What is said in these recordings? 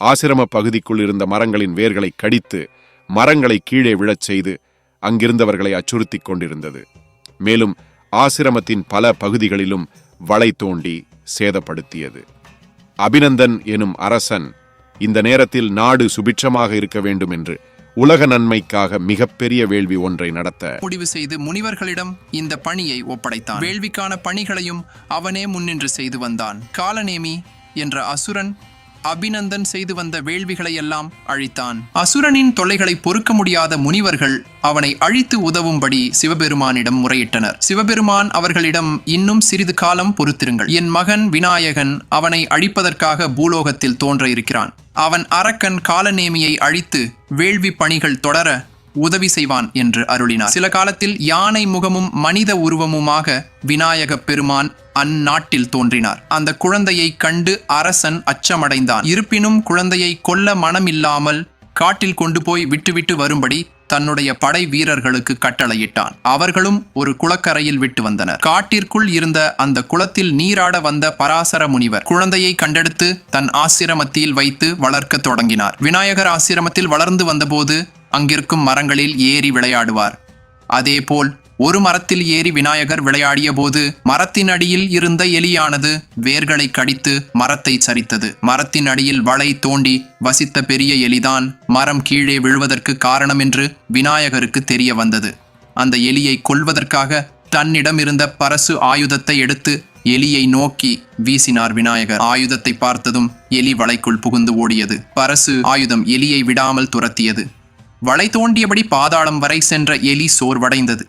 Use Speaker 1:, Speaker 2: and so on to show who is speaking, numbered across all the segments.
Speaker 1: ஆசிரம பகுதிக்குள் இருந்த மரங்களின் வேர்களை கடித்து மரங்களை கீழே விழச் செய்து அங்கிருந்தவர்களை அச்சுறுத்திக் கொண்டிருந்தது. மேலும் ஆசிரமத்தின் பல பகுதிகளிலும் வளை தோண்டி சேதப்படுத்தியது. அபிநந்தன் எனும் அரசன் இந்த நேரத்தில் நாடு சுபிட்சமாக இருக்க வேண்டும் என்று உலக நன்மைக்காக மிகப்பெரிய வேள்வி ஒன்றை நடத்த
Speaker 2: முடிவு செய்து முனிவர்களிடம் இந்த பணியை ஒப்படைத்தான். வேள்விக்கான பணிகளையும் அவனே முன்னின்று செய்து வந்தான். காலநேமி என்ற அசுரன் அபிநந்தன் செய்து வந்த வேள்விகளை எல்லாம் அழித்தான். அசுரனின் தொல்லைகளை பொறுக்க முடியாத முனிவர்கள் அவனை அழித்து உதவும்படி சிவபெருமானிடம் முறையிட்டனர். சிவபெருமான் அவர்களிடம் இன்னும் சிறிது காலம் பொறுத்திருங்கள். என் மகன் விநாயகன் அவனை அழிப்பதற்காக பூலோகத்தில் தோன்ற இருக்கிறான் அவன் அரக்கன் காலநேமியை அழித்து வேள்வி பணிகள் தொடர உதவி செய்வான் என்று அருளினார். சில காலத்தில் யானை முகமும் மனித உருவமுமாக விநாயகப் பெருமான் அந்நாட்டில் தோன்றினார். அந்த குழந்தையை கண்டு அரசன் அச்சமடைந்தான். இருப்பினும் குழந்தையை கொல்ல மனமில்லாமல் காட்டில் கொண்டு போய் விட்டுவிட்டு வரும்படி தன்னுடைய படை வீரர்களுக்கு கட்டளையிட்டான். அவர்களும் ஒரு குளக்கரையில் விட்டு வந்தனர். காட்டிற்குள் இருந்த அந்த குளத்தில் நீராட வந்த பராசர முனிவர் குழந்தையை கண்டெடுத்து தன் ஆசிரமத்தில் வைத்து வளர்க்க தொடங்கினார். விநாயகர் ஆசிரமத்தில் வளர்ந்து வந்தபோது அங்கிருக்கும் மரங்களில் ஏறி விளையாடுவார். அதேபோல் ஒரு மரத்தில் ஏறி விநாயகர் விளையாடிய போது மரத்தின் அடியில் இருந்த எலியானது வேர்களை கடித்து மரத்தை சரித்தது. மரத்தின் அடியில் வலை தோண்டி வசித்த பெரிய எலிதான் மரம் கீழே விழுவதற்கு காரணம் என்று விநாயகருக்கு தெரிய வந்தது. அந்த எலியை கொல்வதற்காக தன்னிடம் இருந்த பரசு ஆயுதத்தை எடுத்து எலியை நோக்கி வீசினார் விநாயகர். ஆயுதத்தை பார்த்ததும் எலி வலைக்குள் புகுந்து ஓடியது. பரசு ஆயுதம் எலியை விடாமல் துரத்தியது. வளை தோண்டியபடி பாதாளம் வரை சென்ற எலி சோர்வடைந்தது.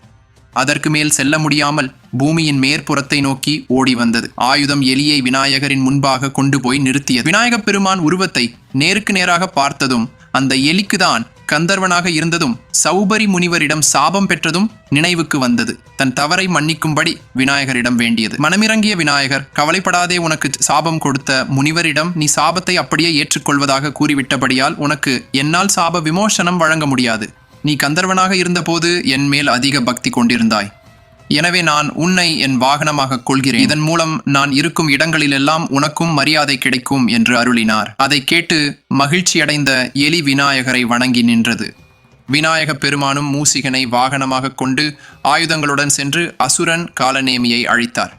Speaker 2: அதற்கு மேல் செல்ல முடியாமல் பூமியின் மேற்புறத்தை நோக்கி ஓடி வந்தது. ஆயுதம் எலியை விநாயகரின் முன்பாக கொண்டு போய் நிறுத்தியது. விநாயகப் பெருமான் உருவத்தை நேருக்கு நேராக பார்த்ததும் அந்த எலிக்குதான் கந்தர்வனாக இருந்ததும் சௌபரி முனிவரிடம் சாபம் பெற்றதும் நினைவுக்கு வந்தது. தன் தவறை மன்னிக்கும்படி விநாயகரிடம் வேண்டியது. மனமிறங்கிய விநாயகர் கவலைப்படாதே உனக்கு சாபம் கொடுத்த முனிவரிடம் நீ சாபத்தை அப்படியே ஏற்றுக்கொள்வதாக கூறிவிட்டபடியால் உனக்கு என்னால் சாப விமோசனம் வழங்க முடியாது. நீ கந்தர்வனாக இருந்தபோது என் மேல் அதிக பக்தி கொண்டிருந்தாய். எனவே நான் உன்னை என் வாகனமாக கொள்கிறேன். இதன் மூலம் நான் இருக்கும் இடங்களிலெல்லாம் உனக்கும் மரியாதை கிடைக்கும் என்று அருளினார். அதை கேட்டு மகிழ்ச்சியடைந்த எலி விநாயகரை வணங்கி நின்றது. விநாயக பெருமானும் மூசிகனை வாகனமாக கொண்டு ஆயுதங்களுடன் சென்று அசுரன் காலநேமியை அழித்தார்.